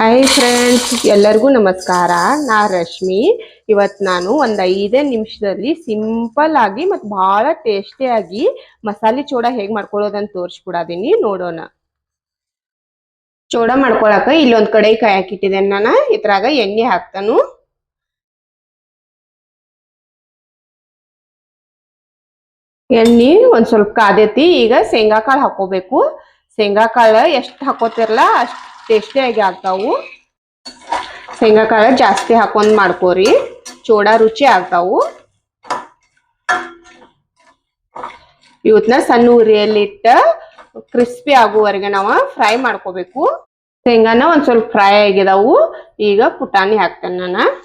Hi friends ಎಲ್ಲರಿಗೂ ನಮಸ್ಕಾರ. ನಾ ರಶ್ಮಿ. ಇವತ್ತು ನಾನು ಒಂದು ಐದೇ ನಿಮಿಷದಲ್ಲಿ ಸಿಂಪಲ್ ಆಗಿ ಮತ್ತು ಭಾಳ ಟೇಸ್ಟಿಯಾಗಿ ಮಸಾಲೆ ಚೂಡ ಹೇಗೆ ಮಾಡ್ಕೊಳ್ಳೋದಂತ ತೋರಿಸ್ಕೊಡದೀನಿ ನೋಡೋಣ. ಚೂಡ ಮಾಡ್ಕೊಳಕ ಇಲ್ಲೊಂದು ಕಡೆ ಕಾಯಿ ಹಾಕಿಟ್ಟಿದ್ದೇನೆ ನಾನು. ಇದ್ರಾಗ ಎಣ್ಣೆ ಹಾಕ್ತಾನು. ಎಣ್ಣೆ ಒಂದು ಸ್ವಲ್ಪ ಕಾದೈತಿ. ಈಗ ಶೇಂಗಾ ಕಾಳು ಹಾಕೋಬೇಕು ಶೇಂಗಾ ಕಾಳು ಎಷ್ಟು ಹಾಕೋತಿರಲ್ಲ ಅಷ್ಟು ಟೇಸ್ಟಿಯಾಗಿ ಆಗ್ತಾವು. ಶೇಂಗಾ ಕಾಳು ಜಾಸ್ತಿ ಹಾಕೊಂಡು ಮಾಡ್ಕೋರಿ. ಚೋಡ ರುಚಿ ಆಗ್ತಾವು. ಇವತ್ನ ಸಣ್ಣ ಉರಿಯಲ್ಲಿಟ್ಟು ಕ್ರಿಸ್ಪಿ ಆಗುವವರೆಗೆ ನಾವು ಫ್ರೈ ಮಾಡ್ಕೋಬೇಕು. ಶೇಂಗಾನ ಒಂದು ಸ್ವಲ್ಪ ಫ್ರೈ ಆಗಿದಾವು. ಈಗ ಪುಟಾಣಿ ಹಾಕ್ತೇನೆ ನಾನು.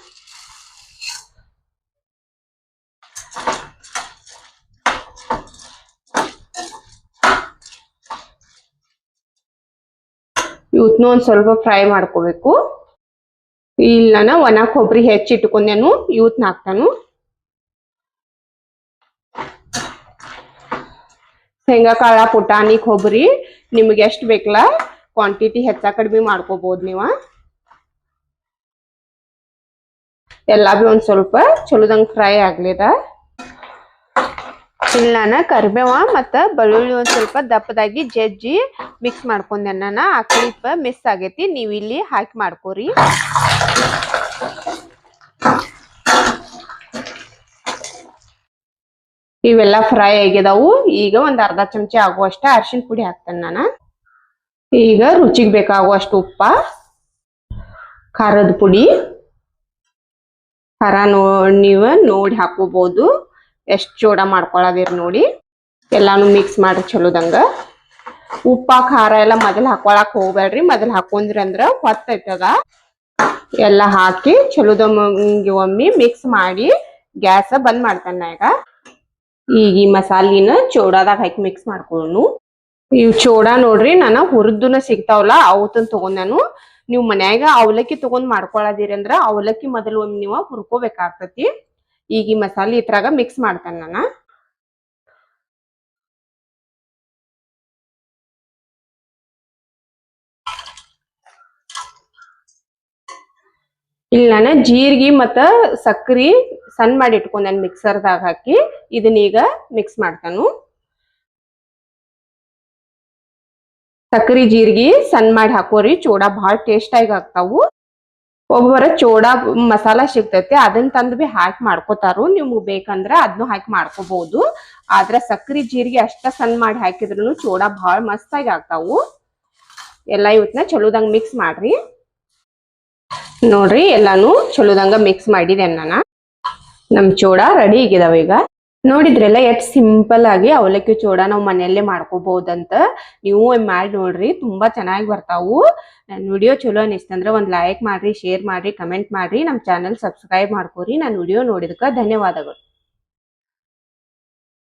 ಇವತ್ನು ಒಂದು ಸ್ವಲ್ಪ ಫ್ರೈ ಮಾಡ್ಕೋಬೇಕು. ಇಲ್ಲಿ ನಾನು ಒಣ ಕೊಬ್ಬರಿ ಹೆಚ್ಚಿಟ್ಕೊಂಡೇನು ಇವತ್ನ ಹಾಕ್ತಾನು. ಶೇಂಗಾ, ಕಾಳ, ಪುಟಾಣಿ ಕೊಬ್ಬರಿ ನಿಮ್ಗೆ ಎಷ್ಟು ಬೇಕಲ್ಲ ಕ್ವಾಂಟಿಟಿ ಹೆಚ್ಚ ಕಡಿಮೆ ಮಾಡ್ಕೋಬಹುದು ನೀವ. ಎಲ್ಲ ಬಿ ಒಂದ್ ಸ್ವಲ್ಪ ಚಲೋದಂಗ್ ಫ್ರೈ ಆಗ್ಲಿದ. ಇಲ್ಲಿ ಕರಿಬೇವ ಮತ್ತ ಬೆಳ್ಳುಳ್ಳಿ ಒಂದ್ ಸ್ವಲ್ಪ ದಪ್ಪದಾಗಿ ಜಜ್ಜಿ ಮಿಕ್ಸ್ ಮಾಡ್ಕೊಂಡೆ ನಾನು ಆ ಕ್ಲಿಪ್ ಮಿಸ್ ಆಗೈತಿ, ನೀವು ಇಲ್ಲಿ ಹಾಕಿ ಮಾಡ್ಕೋರಿ. ಇವೆಲ್ಲ ಫ್ರೈ ಆಗಿದಾವು ಈಗ ಒಂದ್ ಅರ್ಧ ಚಮಚ ಆಗುವಷ್ಟ ಅರ್ಶಿನ ಪುಡಿ ಹಾಕ್ತೇನೆ ನಾನು. ಈಗ ರುಚಿಗೆ ಬೇಕಾಗುವಷ್ಟು ಉಪ್ಪ, ಖಾರದ ಪುಡಿ, ಖಾರ ನೋ ನೀವು ನೋಡಿ ಹಾಕೋಬಹುದು ಎಷ್ಟು ಚೂಡ ಮಾಡ್ಕೊಳ್ಳೋದಿರ್ ನೋಡಿ. ಎಲ್ಲಾನು ಮಿಕ್ಸ್ ಮಾಡ್ರಿ ಚಲೋದಂಗ. ಉಪ್ಪ, ಖಾರ ಎಲ್ಲ ಮೊದಲು ಹಾಕೊಳಕ್ ಹೋಗ್ಬೇಡ್ರಿ ಮೊದಲು ಹಾಕೊಂಡ್ರಿ ಅಂದ್ರ ಹೊತ್ತೈತದ. ಎಲ್ಲ ಹಾಕಿ ಚಲೋದಂಗ ಒಮ್ಮೆ ಮಿಕ್ಸ್ ಮಾಡಿ ಗ್ಯಾಸ್ ಬಂದ್ ಮಾಡ್ತಾನ ಈಗ. ಈಗ ಈ ಮಸಾಲಿನ ಚೋಡಾದಾಗ ಹಾಕಿ ಮಿಕ್ಸ್ ಮಾಡ್ಕೊಳ್ಳೋನು ಇವ್ ಚೋಡ ನೋಡ್ರಿ ನಾನು ಹುರಿದುನ ಸಿಗ್ತಾವಲ್ಲ ಅವತ್ತನ್ ತಗೊಂಡ್ ನಾನು. ನೀವು ಮನ್ಯಾಗ ಅವಲಕ್ಕಿ ತಗೊಂಡ್ ಮಾಡ್ಕೊಳದಿರಿ ಅಂದ್ರ ಅವಲಕ್ಕಿ ಮೊದಲು ಒಮ್ಮೆ ನೀವು ಹುರ್ಕೋಬೇಕಾಗ್ತತಿ. ಈಗ ಈ ಮಸಾಲೆ ಇದ್ರಾಗ ಮಿಕ್ಸ್ ಮಾಡ್ತೇನೆ ನಾನು. ಇಲ್ಲಿ ನಾನು ಜೀರಿಗೆ ಮತ್ತ ಸಕ್ರಿ ಸಣ್ಣ ಮಾಡಿ ಮಿಕ್ಸರ್ ಮಿಕ್ಸರ್ದಾಗ ಹಾಕಿ ಇದನ್ನೀಗ ಮಿಕ್ಸ್ ಮಾಡ್ತಾನು. ಸಕ್ರಿ ಜೀರಿಗೆ ಸಣ್ಣ ಮಾಡಿ ಹಾಕೋರಿ, ಚೂಡ ಭಾಳ ಟೇಸ್ಟಾಗಿ ಆಗ್ತಾವು. ಒಬ್ಬರ ಚೋಡಾ ಮಸಾಲಾ ಸಿಗ್ತೈತಿ, ಅದನ್ನ ತಂದು ಬಿ ಹಾಕಿ ಮಾಡ್ಕೋತಾರು. ನಿಮ್ಗೆ ಬೇಕಂದ್ರ ಅದನ್ನು ಹಾಕಿ ಮಾಡ್ಕೋಬಹುದು ಆದ್ರ ಸಕ್ರಿ ಜೀರಿಗೆ ಅಷ್ಟ ಸಣ್ಣ ಮಾಡಿ ಹಾಕಿದ್ರು ಚೋಡಾ ಭಾಳ ಮಸ್ತಾಗಿ ಆಗ್ತಾವು. ಎಲ್ಲ ಇವತ್ನ ಚಲೋದಂಗ ಮಿಕ್ಸ್ ಮಾಡ್ರಿ. ನೋಡ್ರಿ, ಎಲ್ಲಾನು ಚಲೋದಂಗ ಮಿಕ್ಸ್ ಮಾಡಿದೆ ನಾನು. ನಮ್ ಚೋಡಾ ರೆಡಿ ಆಗಿದಾವ ಈಗ. ನೋಡಿದ್ರೆಲ್ಲ ಎಷ್ಟ್ ಸಿಂಪಲ್ ಆಗಿ ಅವಲಕ್ಕಿ ಚೋಡ ನಾವು ಮನೆಯಲ್ಲೇ ಮಾಡ್ಕೋಬಹುದಂತ ನೀವು ಮಾಡಿ ನೋಡ್ರಿ, ತುಂಬಾ ಚೆನ್ನಾಗಿ ಬರ್ತಾವು. ನನ್ನ ವಿಡಿಯೋ ಚಲೋ ಅನಿಸ್ತಂದ್ರ ಒಂದ್ ಲೈಕ್ ಮಾಡ್ರಿ ಶೇರ್ ಮಾಡ್ರಿ ಕಮೆಂಟ್ ಮಾಡ್ರಿ. ನಮ್ ಚಾನೆಲ್ ಸಬ್ಸ್ಕ್ರೈಬ್ ಮಾಡ್ಕೋರಿ. ನಾನು ವಿಡಿಯೋ ನೋಡಿದಕ್ಕ ಧನ್ಯವಾದಗಳು.